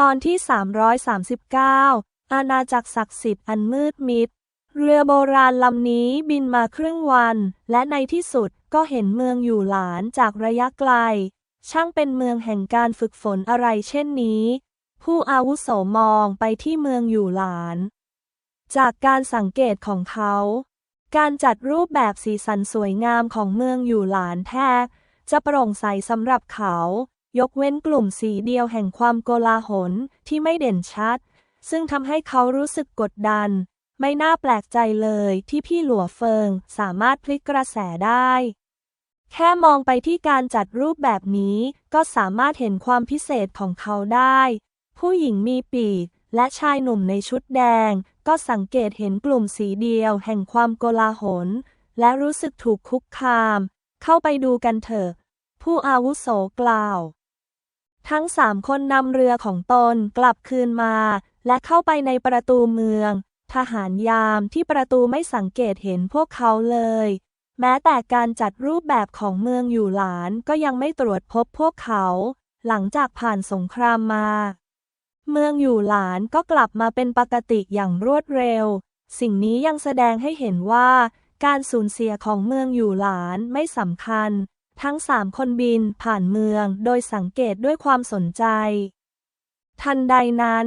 ตอนที่ 339 อาณาจักรศักดิ์สิทธิ์อันมืดมิด เรือโบราณลำนี้บินมาครึ่งวัน และในที่สุดก็เห็นเมืองอยู่หลานจากระยะไกล ช่างเป็นเมืองแห่งการฝึกฝนอะไรเช่นนี้ ผู้อาวุโสมองไปที่เมืองอยู่หลาน จากการสังเกตของเขา การจัดรูปแบบสีสันสวยงามของเมืองอยู่หลานแทบจะโปร่งใสสำหรับเขา ยกเว้นกลุ่มสีเดียวแห่งความโกลาหลที่ไม่เด่นชัด ซึ่งทำให้เขารู้สึกกดดัน ไม่น่าแปลกใจเลยที่พี่หลัวเฟิงสามารถพลิกกระแสได้ แค่มองไปที่การจัดรูปแบบนี้ก็สามารถเห็นความพิเศษของเขาได้ ผู้หญิงมีปีกและชายหนุ่มในชุดแดง ก็สังเกตเห็นกลุ่มสีเดียวแห่งความโกลาหล และรู้สึกถูกคุกคาม เข้าไปดูกันเถอะ ผู้อาวุโสกล่าว ทั้งสามคนนำเรือของตนกลับคืนมา และเข้าไปในประตูเมือง ทหารยามที่ประตูไม่สังเกตเห็นพวกเขาเลย แม้แต่การจัดรูปแบบของเมืองอยู่หลานก็ยังไม่ตรวจพบพวกเขา หลังจากผ่านสงครามมา เมืองอยู่หลานก็กลับมาเป็นปกติอย่างรวดเร็ว สิ่งนี้ยังแสดงให้เห็นว่า การสูญเสียของเมืองอยู่หลานไม่สำคัญ ทั้งสามคนบินผ่านเมืองโดยสังเกตด้วยความสนใจ ทันใดนั้น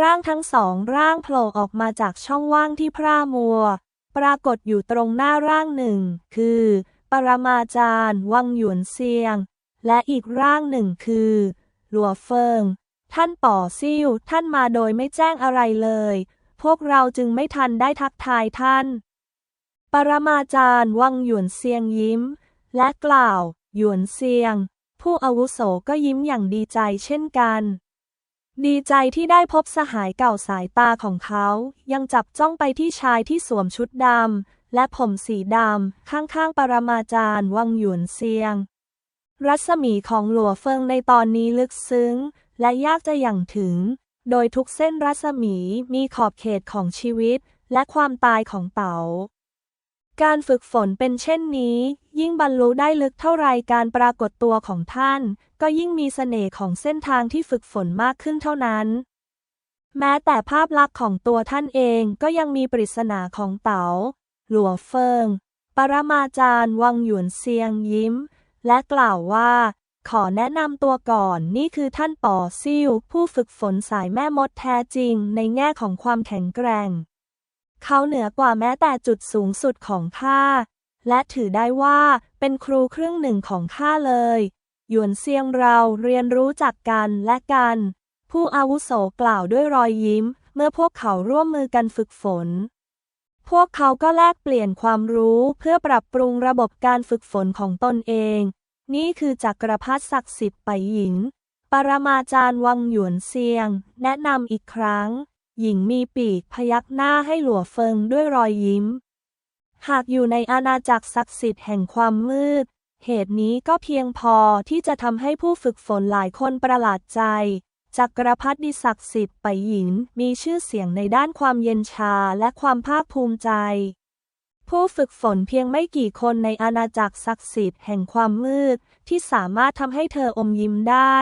ร่างทั้งสองร่างโผล่ออกมาจากช่องว่างที่พร่ามัว ปรากฏอยู่ตรงหน้าร่างหนึ่ง คือ ปรมาจารย์ วังหยวนเซียง และอีกร่างหนึ่งคือ หลัวเฟิง ท่านป่อซิ่วท่านมาโดยไม่แจ้งอะไรเลย พวกเราจึงไม่ทันได้ทักทายท่าน ปรมาจารย์ วังหยวนเซียงยิ้ม และกล่าว หยวนเซียง ผู้อาวุโสก็ยิ้มอย่างดีใจเช่นกัน ดีใจที่ได้พบสหายเก่าสายตาของเขา ยังจับจ้องไปที่ชายที่สวมชุดดำและผมสีดำข้างๆ ปรมาจารย์วังหยวนเซียง รัศมีของหลัวเฟิงในตอนนี้ลึกซึ้ง และยากจะอย่างถึง โดยทุกเส้นรัศมีมีขอบเขตของชีวิตและความตายของเต๋า การฝึกฝนเป็นเช่นนี้ ยิ่งบรรลุได้ลึกเท่าไรการปรากฏตัวของท่าน ก็ยิ่งมีเสน่ห์ของเส้นทางที่ฝึกฝนมากขึ้นเท่านั้น แม้แต่ภาพลักษณ์ของตัวท่านเองก็ยังมีปริศนาของเต๋าหลัวเฟิง ปรมาจารย์วังหยวนเซียงยิ้ม และกล่าวว่า ขอแนะนำตัวก่อนนี่คือท่านป๋อซิ่วผู้ฝึกฝนสายแม่มดแท้จริงในแง่ของความแข็งแกร่ง เขาเหนือกว่าแม้แต่จุดสูงสุดของข้า และถือได้ว่าเป็นครูครึ่งหนึ่งของข้าเลย หยวนเซียงเราเรียนรู้จักกันและกัน ผู้อาวุโสกล่าวด้วยรอยยิ้ม เมื่อพวกเขาร่วมมือกันฝึกฝน พวกเขาก็แลกเปลี่ยนความรู้เพื่อปรับปรุงระบบการฝึกฝนของตนเอง นี่คือจักรพรรดิศักดิ์สิทธิ์ไปหญิง ปรมาจารย์วังหยวนเซียง แนะนำอีกครั้ง หญิงมีปีกพยักหน้าให้หลัวเฟิงด้วยรอยยิ้ม หากอยู่ในอาณาจักรศักดิ์สิทธิ์แห่งความมืด เหตุนี้ก็เพียงพอที่จะทำให้ผู้ฝึกฝนหลายคนประหลาดใจ จักรพรรดิศักดิ์สิทธิ์ไปหญิงมีชื่อเสียงในด้านความเย็นชาและความภาคภูมิใจ ผู้ฝึกฝนเพียงไม่กี่คนในอาณาจักรศักดิ์สิทธิ์แห่งความมืด ที่สามารถทำให้เธออมยิ้มได้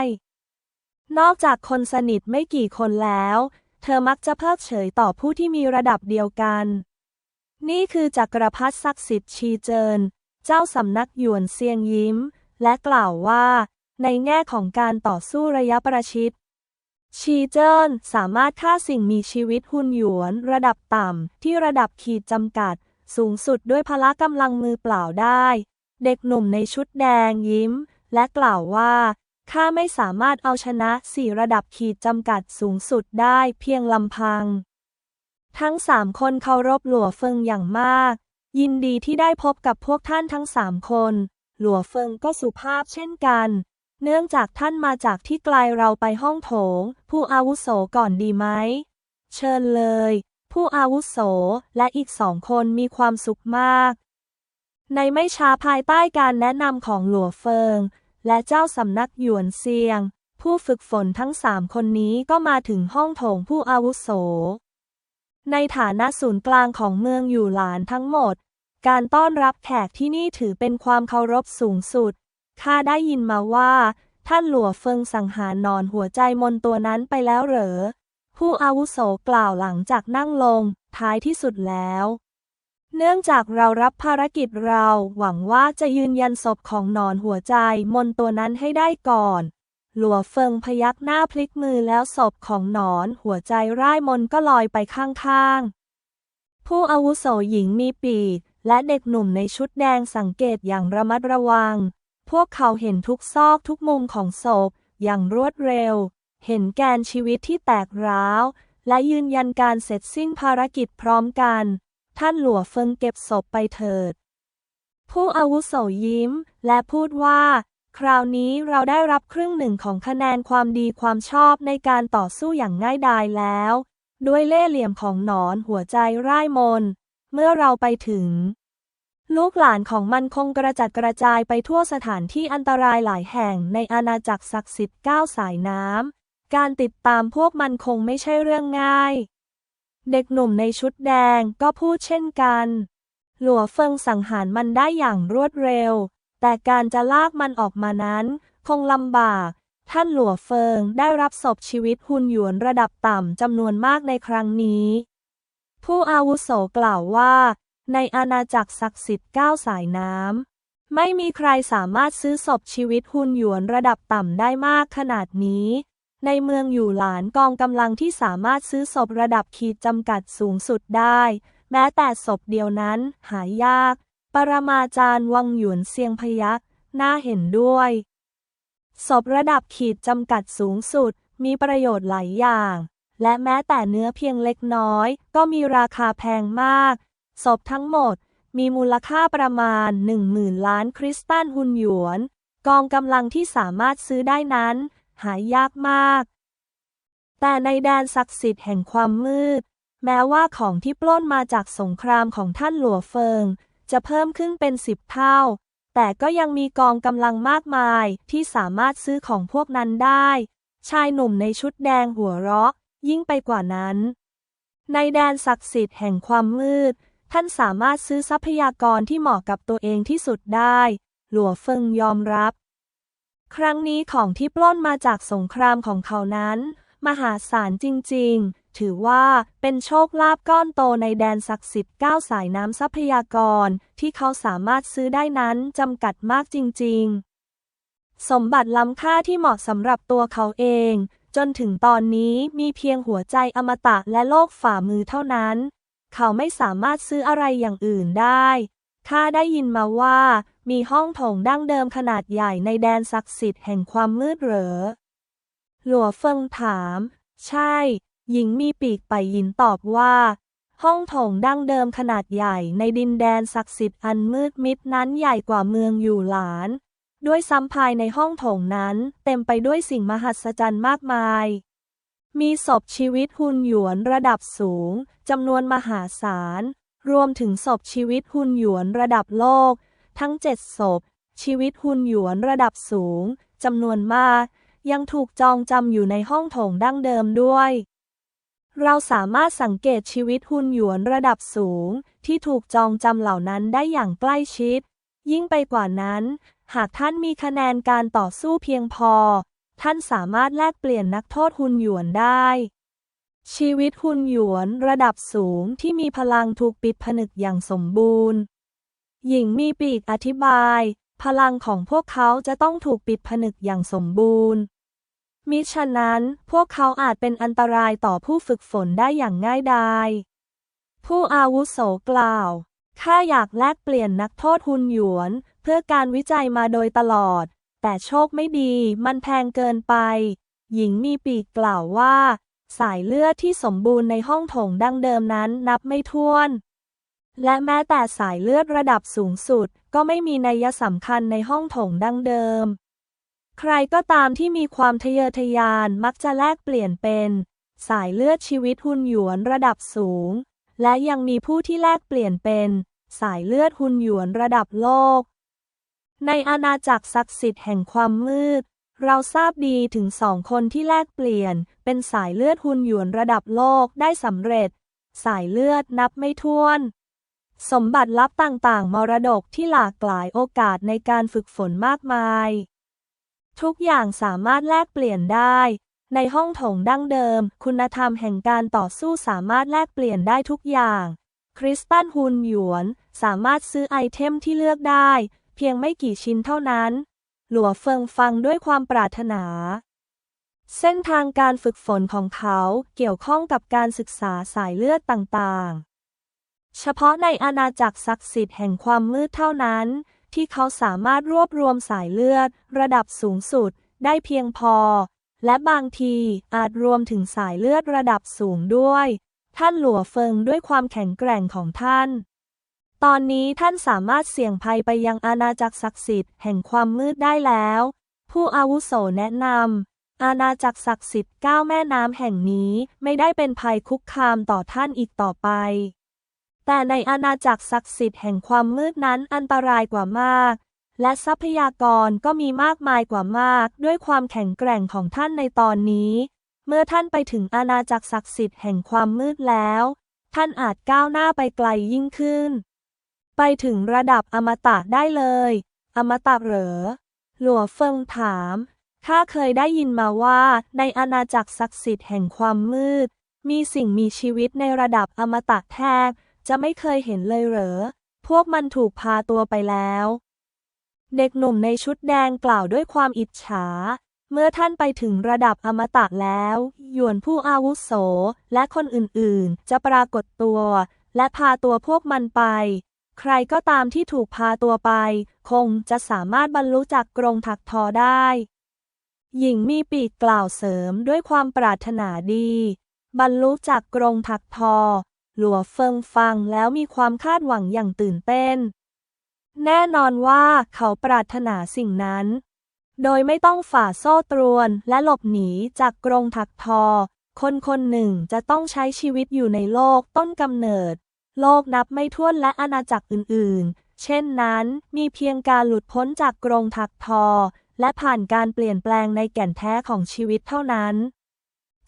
นอกจากคนสนิทไม่กี่คนแล้ว เธอมักจะเพิกเฉยต่อผู้ที่มีระดับเดียวกัน นี่คือจักรพรรดิศักดิ์สิทธิ์ชีเจิน เจ้าสำนักหยวนเซียงยิ้ม และกล่าวว่า ในแง่ของการต่อสู้ระยะประชิด ชีเจินสามารถฆ่าสิ่งมีชีวิตหุนหยวนระดับต่ำที่ระดับขีดจำกัด สูงสุดด้วยพละกำลังมือเปล่าได้ เด็กหนุ่มในชุดแดงยิ้ม และกล่าวว่า ข้าไม่สามารถเอาชนะสี่ระดับขีดจำกัดสูงสุดได้เพียงลำพัง ทั้งสามคนเคารพหลัวเฟิงอย่างมาก ยินดีที่ได้พบกับพวกท่านทั้งสามคน หลัวเฟิงก็สุภาพเช่นกัน เนื่องจากท่านมาจากที่ไกลเราไปห้องโถง ผู้อาวุโสก่อนดีไหม เชิญเลย ผู้อาวุโสและอีกสองคนมีความสุขมากในไม่ช้าภายใต้การแนะนำของหลัวเฟิง และเจ้าสำนักหยวนเซียง ผู้ฝึกฝนทั้งสามคนนี้ก็มาถึงห้องโถงผู้อาวุโส ในฐานะศูนย์กลางของเมืองอยู่หลานทั้งหมด การต้อนรับแขกที่นี่ถือเป็นความเคารพสูงสุด ข้าได้ยินมาว่า ท่านหลัวเฟิงสังหารนอนหัวใจมนตัวนั้นไปแล้วเหรอ ผู้อาวุโสกล่าวหลังจากนั่งลง ท้ายที่สุดแล้ว เนื่องจากเรารับภารกิจเรา หวังว่าจะยืนยันศพของหนอนหัวใจมนตัวนั้นให้ได้ก่อน หลัวเฟิงพยักหน้าพลิกมือแล้วศพของหนอนหัวใจร่ายมนก็ลอยไปข้างๆ ผู้อาวุโสหญิงมีปีกและเด็กหนุ่มในชุดแดงสังเกตอย่างระมัดระวัง พวกเขาเห็นทุกซอกทุกมุมของศพอย่างรวดเร็ว เห็นแกนชีวิตที่แตกร้าว และยืนยันการเสร็จสิ้นภารกิจพร้อมกัน ท่านหลัวเฟิงเก็บศพไปเถิด ผู้อาวุโสยิ้ม และพูดว่า คราวนี้เราได้รับครึ่งหนึ่งของคะแนนความดีความชอบในการต่อสู้อย่างง่ายดายแล้ว ด้วยเล่ห์เหลี่ยมของหนอนหัวใจร่ายมน เมื่อเราไปถึง ลูกหลานของมันคงกระจัดกระจายไปทั่วสถานที่อันตรายหลายแห่งในอาณาจักรศักดิ์สิทธิ์เก้าสายน้ำการติดตามพวกมันคงไม่ใช่เรื่องง่าย เด็กหนุ่มในชุดแดงก็พูดเช่นกัน หลัวเฟิงสังหารมันได้อย่างรวดเร็ว แต่การจะลากมันออกมานั้น คงลำบาก ท่านหลัวเฟิงได้รับศพชีวิตหุนหยวนระดับต่ำจำนวนมากในครั้งนี้ ผู้อาวุโสกล่าวว่า ในอาณาจักรศักดิ์สิทธิ์ก้าสายน้ำไม่มีใครสามารถซื้อศพชีวิตหุนหยวนระดับต่ำได้มากขนาดนี้ ในเมืองอยู่หลานกองกำลังที่สามารถซื้อศพระดับขีดจำกัดสูงสุดได้ แม้แต่ศพเดียวนั้นหายาก ปรมาจารย์วังหยวนเซียงพยักน่าเห็นด้วยศพระดับขีดจำกัดสูงสุด มีประโยชน์หลายอย่าง และแม้แต่เนื้อเพียงเล็กน้อย ก็มีราคาแพงมากศพทั้งหมดมีมูลค่าประมาณ 10,000 ล้านคริสตัลฮุนหยวน กองกำลังที่สามารถซื้อได้นั้น หายากมาก แต่ในแดนศักดิ์สิทธิ์แห่งความมืด แม้ว่าของที่ปล้นมาจากสงครามของท่านหลัวเฟิง จะเพิ่มขึ้นเป็นสิบเท่า แต่ก็ยังมีกองกำลังมากมายที่สามารถซื้อของพวกนั้นได้ ชายหนุ่มในชุดแดงหัวเราะ ยิ่งไปกว่านั้น ในแดนศักดิ์สิทธิ์แห่งความมืด ท่านสามารถซื้อทรัพยากรที่เหมาะกับตัวเองที่สุดได้ หลัวเฟิงยอมรับ ครั้งนี้ของที่ปล้นมาจากสงครามของเขานั้น มหาศาลจริง ๆ ถือว่าเป็นโชคลาภก้อนโตในแดนศักดิ์สิทธิ์ก้าสายน้ำทรัพยากร ที่เขาสามารถซื้อได้นั้นจำกัดมากจริง ๆ สมบัติล้ำค่าที่เหมาะสำหรับตัวเขาเอง จนถึงตอนนี้มีเพียงหัวใจอมตะและโลกฝ่ามือเท่านั้น เขาไม่สามารถซื้ออะไรอย่างอื่นได้ข้าได้ยินมาว่า มีห้องโถงดั้งเดิมขนาดใหญ่ในแดนศักดิ์สิทธิ์แห่งความมืดเหรอ หลัวเฟิงถาม ใช่ หญิงมีปีกไปหยินตอบว่า ห้องโถงดั้งเดิมขนาดใหญ่ในดินแดนศักดิ์สิทธิ์อันมืดมิดนั้นใหญ่กว่าเมืองอยู่หลาน ด้วยซ้ำภายในห้องโถงนั้นเต็มไปด้วยสิ่งมหัศจรรย์มากมาย มีศพชีวิตหุ่นหยวนระดับสูงจำนวนมหาศาล รวมถึงศพชีวิตหุ่นหยวนระดับโลก ทั้งเจ็ดศพ ชีวิตหุนหยวนระดับสูงจำนวนมาก ยังถูกจองจำอยู่ในห้องโถงดั้งเดิมด้วย เราสามารถสังเกตชีวิตหุนหยวนระดับสูง ที่ถูกจองจำเหล่านั้นได้อย่างใกล้ชิด ยิ่งไปกว่านั้น หากท่านมีคะแนนการต่อสู้เพียงพอ ท่านสามารถแลกเปลี่ยนนักโทษหุนหยวนได้ชีวิตหุนหยวนระดับสูงที่มีพลังถูกปิดผนึกอย่างสมบูรณ์ หญิงมีปีกอธิบาย พลังของพวกเขาจะต้องถูกปิดผนึกอย่างสมบูรณ์ มิฉะนั้นพวกเขาอาจเป็นอันตรายต่อผู้ฝึกฝนได้อย่างง่ายดายผู้อาวุโสกล่าวข้าอยากแลกเปลี่ยนนักโทษหุนหยวน เพื่อการวิจัยมาโดยตลอด แต่โชคไม่ดีมันแพงเกินไป หญิงมีปีกกล่าวว่า สายเลือดที่สมบูรณ์ในห้องโถงดั้งเดิมนั้นนับไม่ถ้วน และแม้แต่สายเลือดระดับสูงสุด ก็ไม่มีนัยสำคัญในห้องโถงดั้งเดิม ใครก็ตามที่มีความทะเยอทะยานมักจะแลกเปลี่ยนเป็น สายเลือดชีวิตหุนหยวนระดับสูง และยังมีผู้ที่แลกเปลี่ยนเป็น สายเลือดหุนหยวนระดับโลก ในอาณาจักรศักดิ์สิทธิ์แห่งความมืด เราทราบดีถึงสองคนที่แลกเปลี่ยน เป็นสายเลือดหุนหยวนระดับโลกได้สำเร็จ สายเลือดนับไม่ถ้วน สมบัติลับต่างๆ มรดกที่หลากหลายโอกาสในการฝึกฝนมากมาย ทุกอย่างสามารถแลกเปลี่ยนได้ ในห้องโถงดั้งเดิม คุณธรรมแห่งการต่อสู้สามารถแลกเปลี่ยนได้ทุกอย่าง คริสตันฮุนหยวน สามารถซื้อไอเทมที่เลือกได้ เพียงไม่กี่ชิ้นเท่านั้น หลัวเฟิงฟังด้วยความปรารถนา เส้นทางการฝึกฝนของเขาเกี่ยวข้องกับการศึกษาสายเลือดต่างๆ เฉพาะในอาณาจักรศักดิ์สิทธิ์แห่งความมืดเท่านั้น ที่เขาสามารถรวบรวมสายเลือด ระดับสูงสุดได้เพียงพอ และบางทีอาจรวมถึงสายเลือดระดับสูงด้วย ท่านหลัวเฟิงด้วยความแข็งแกร่งของท่าน ตอนนี้ท่านสามารถเสี่ยงภัยไปยังอาณาจักรศักดิ์สิทธิ์แห่งความมืดได้แล้ว ผู้อาวุโสแนะนำอาณาจักรศักดิ์สิทธิ์ก้าแม่น้ำแห่งนี้ไม่ได้เป็นภัยคุกคามต่อท่านอีกต่อไป แต่ในอาณาจักรศักดิ์สิทธิ์แห่งความมืดนั้นอันตรายกว่ามาก และทรัพยากรก็มีมากมายกว่ามาก ด้วยความแข็งแกร่งของท่านในตอนนี้ เมื่อท่านไปถึงอาณาจักรศักดิ์สิทธิ์แห่งความมืดแล้ว ท่านอาจก้าวหน้าไปไกลยิ่งขึ้น ไปถึงระดับอมตะได้เลย อมตะเหรอ หลัวเฟิงถามข้าเคยได้ยินมาว่าในอาณาจักรศักดิ์สิทธิ์แห่งความมืด มีสิ่งมีชีวิตในระดับอมตะแทบ จะไม่เคยเห็นเลยเหรอ พวกมันถูกพาตัวไปแล้ว เด็กหนุ่มในชุดแดงกล่าวด้วยความอิจฉา เมื่อท่านไปถึงระดับอมตะแล้ว หยวนผู้อาวุโส และคนอื่นๆ จะปรากฏตัว และพาตัวพวกมันไป ใครก็ตามที่ถูกพาตัวไป คงจะสามารถบรรลุจากกรงถักทอได้ หญิงมีปีกกล่าวเสริมด้วยความปรารถนาดี บรรลุจากกรงถักทอ หลัวเฟิงฟังแล้วมีความคาดหวังอย่างตื่นเต้น แน่นอนว่าเขาปรารถนาสิ่งนั้น โดยไม่ต้องฝ่าโซ่ตรวนและหลบหนีจากกรงถักทอ คนคนหนึ่งจะต้องใช้ชีวิตอยู่ในโลกต้นกำเนิด โลกนับไม่ถ้วนและอาณาจักรอื่น ๆ เช่นนั้นมีเพียงการหลุดพ้นจากกรงถักทอ และผ่านการเปลี่ยนแปลงในแก่นแท้ของชีวิตเท่านั้น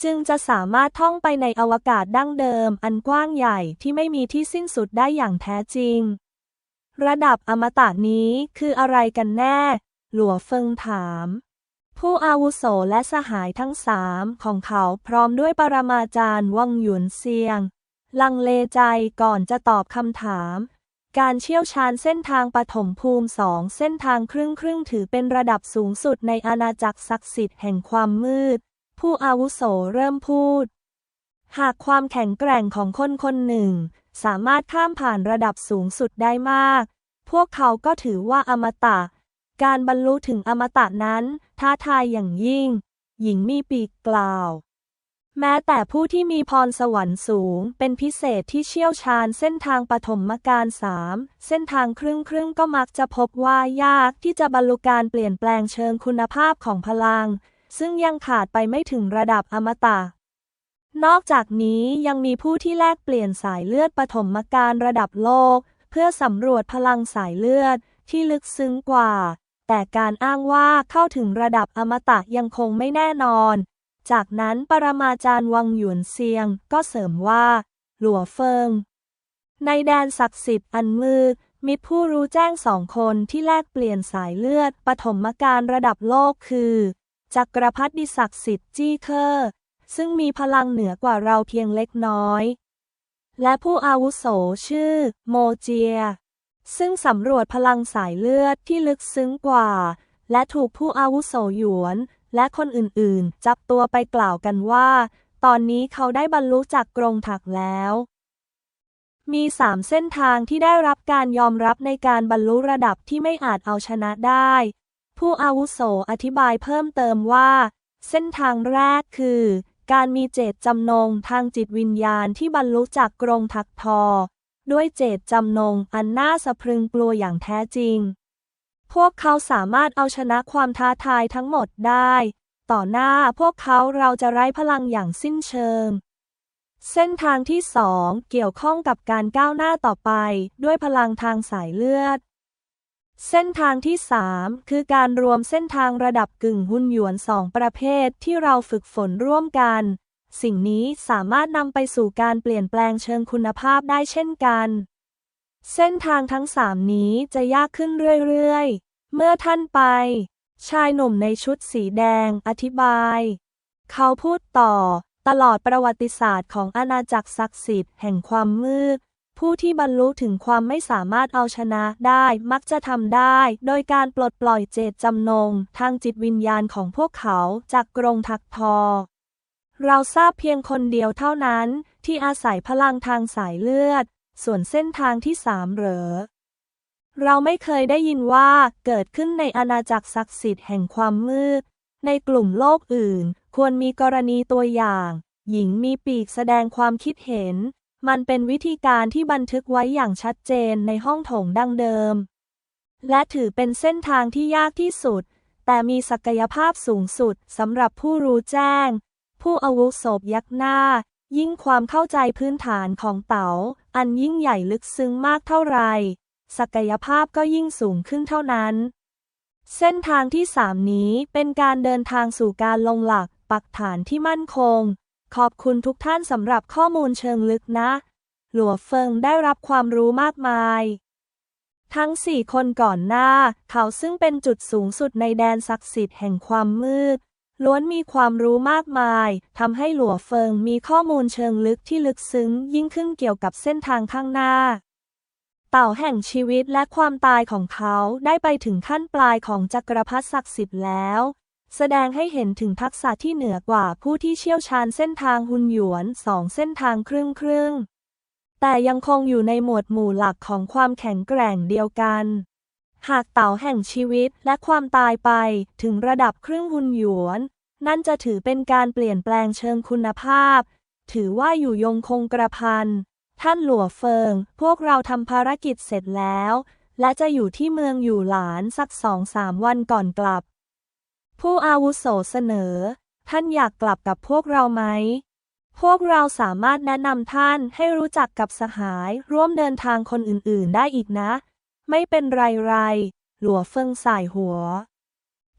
จึงจะสามารถท่องไปในอวกาศดั้งเดิม อันกว้างใหญ่ที่ไม่มีที่สิ้นสุดได้อย่างแท้จริง ระดับอมตะนี้คืออะไรกันแน่ หลัวเฟิงถาม ผู้อาวุโสและสหายทั้งสามของเขาพร้อมด้วยปรมาจารย์วังหยวนเซียง ลังเลใจก่อนจะตอบคำถามการเชี่ยวชาญเส้นทางปฐมภูมิสองเส้นทางครึ่งครึ่งถือเป็นระดับสูงสุดในอาณาจักรศักดิ์สิทธิ์แห่งความมืด ผู้อาวุโสเริ่มพูด หากความแข็งแกร่งของคนคนหนึ่ง สามารถข้ามผ่านระดับสูงสุดได้มาก พวกเขาก็ถือว่าอมตะ การบรรลุถึงอมตะนั้นท้าทายอย่างยิ่ง หญิงมีปีกกล่าว แม้แต่ผู้ที่มีพรสวรรค์สูง เป็นพิเศษที่เชี่ยวชาญเส้นทางปฐมกาลสามเส้นทางครึ่งครึ่งก็มักจะพบว่ายากที่จะบรรลุการเปลี่ยนแปลงเชิงคุณภาพของพลัง ซึ่งยังขาดไปไม่ถึงระดับอมตะ นอกจากนี้ยังมีผู้ที่แลกเปลี่ยนสายเลือดปฐมกาลระดับโลก เพื่อสำรวจพลังสายเลือดที่ลึกซึ้งกว่า แต่การอ้างว่าเข้าถึงระดับอมตะยังคงไม่แน่นอน จากนั้นปรมาจารย์วังหยวนเซียงก็เสริมว่า หลัวเฟิง ในแดนศักดิ์สิทธิ์อันมืดมิตรผู้รู้แจ้งสองคนที่แลกเปลี่ยนสายเลือดปฐมกาลระดับโลกคือ จักรพรรดิศักดิ์สิทธิ์จี้เคอร์ซึ่งมีพลังเหนือกว่าเราเพียงเล็กน้อย และผู้อาวุโสชื่อ โมเจีย ซึ่งสำรวจพลังสายเลือดที่ลึกซึ้งกว่า และถูกผู้อาวุโสหยวน และคนอื่นๆ จับตัวไปกล่าวกันว่า ตอนนี้เขาได้บรรลุจากกรงถักแล้ว มีสามเส้นทางที่ได้รับการยอมรับในการบรรลุระดับที่ไม่อาจเอาชนะได้ ผู้อาวุโสอธิบายเพิ่มเติมว่า เส้นทางแรกคือ การมีเจตจำนงทางจิตวิญญาณที่บรรลุจากกรงถักทอ ด้วยเจตจำนงอันน่าสะพรึงกลัวอย่างแท้จริง พวกเขาสามารถเอาชนะความท้าทายทั้งหมดได้ ต่อหน้าพวกเขาเราจะไร้พลังอย่างสิ้นเชิงเส้นทางที่สองเกี่ยวข้องกับการก้าวหน้าต่อไปด้วยพลังทางสายเลือด เส้นทางที่สามคือการรวมเส้นทางระดับกึ่งหุ่นหยวนสองประเภทที่เราฝึกฝนร่วมกัน สิ่งนี้สามารถนำไปสู่การเปลี่ยนแปลงเชิงคุณภาพได้เช่นกัน เส้นทางทั้งสามนี้จะยากขึ้นเรื่อยๆ เมื่อท่านไป ชายหนุ่มในชุดสีแดง อธิบาย เขาพูดต่อ ตลอดประวัติศาสตร์ของอาณาจักรศักดิ์สิทธิ์แห่งความมืด ผู้ที่บรรลุถึงความไม่สามารถเอาชนะได้มักจะทำได้ โดยการปลดปล่อยเจตจำนง ทางจิตวิญญาณของพวกเขาจากกรงถักทอ เราทราบเพียงคนเดียวเท่านั้น ที่อาศัยพลังทางสายเลือด ส่วนเส้นทางที่สามเหรอ เราไม่เคยได้ยินว่าเกิดขึ้นในอาณาจักรศักดิ์สิทธิ์แห่งความมืด ในกลุ่มโลกอื่น ควรมีกรณีตัวอย่าง หญิงมีปีกแสดงความคิดเห็น มันเป็นวิธีการที่บันทึกไว้อย่างชัดเจนในห้องโถงดังเดิม และถือเป็นเส้นทางที่ยากที่สุด แต่มีศักยภาพสูงสุดสำหรับผู้รู้แจ้ง ผู้อาวุโสยักหน้า ยิ่งความเข้าใจพื้นฐานของเต๋าอันยิ่งใหญ่ลึกซึ้งมากเท่าไหร่ศักยภาพก็ยิ่งสูงขึ้นเท่านั้น เส้นทางที่สามนี้เป็นการเดินทางสู่การลงหลักปักฐานที่มั่นคง ขอบคุณทุกท่านสำหรับข้อมูลเชิงลึกนะ หลัวเฟิงได้รับความรู้มากมาย ทั้งสี่คนก่อนหน้า เขาซึ่งเป็นจุดสูงสุดในแดนศักดิ์สิทธิ์แห่งความมืด ล้วนมีความรู้มากมายทำให้หลัวเฟิงมีข้อมูลเชิงลึกที่ลึกซึ้ง ยิ่งขึ้นเกี่ยวกับเส้นทางข้างหน้า เต่าแห่งชีวิตและความตายของเขาได้ไปถึงขั้นปลายของจักรพรรดิศักดิ์สิทธิ์แล้ว แสดงให้เห็นถึงทักษะที่เหนือกว่าผู้ที่เชี่ยวชาญเส้นทางหุนหยวนสองเส้นทางครึ่งครึ่งๆแต่ยังคงอยู่ในหมวดหมู่หลักของความแข็งแกร่งเดียวกัน หากเต่าแห่งชีวิตและความตายไปถึงระดับครึ่งหุนหยวน นั่นจะถือเป็นการเปลี่ยนแปลงเชิงคุณภาพ ถือว่าอยู่ยงคงกระพัน ท่านหลัวเฟิง พวกเราทำภารกิจเสร็จแล้ว และจะอยู่ที่เมืองอยู่หลานสักสองสามวันก่อนกลับ ผู้อาวุโสเสนอ ท่านอยากกลับกับพวกเราไหม พวกเราสามารถแนะนำท่านให้รู้จักกับสหายร่วมเดินทางคนอื่นๆได้อีกนะ ไม่เป็นไรไรๆหลัวเฟิงสายหัว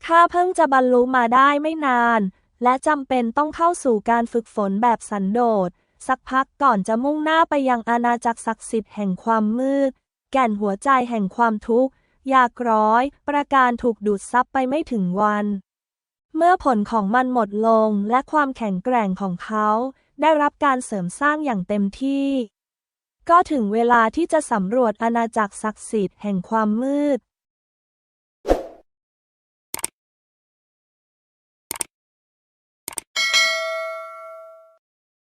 ข้าเพิ่งจะบรรลุมาได้ไม่นาน และจำเป็นต้องเข้าสู่การฝึกฝนแบบสันโดษ สักพักก่อนจะมุ่งหน้าไปยังอาณาจักรศักดิ์สิทธิ์แห่งความมืด แก่นหัวใจแห่งความทุกข์ อยากร้อย ประการถูกดูดซับไปไม่ถึงวัน เมื่อผลของมันหมดลงและความแข็งแกร่งของเขา ได้รับการเสริมสร้างอย่างเต็มที่ ก็ถึงเวลาที่จะสำรวจอาณาจักรศักดิ์สิทธิ์แห่งความมืด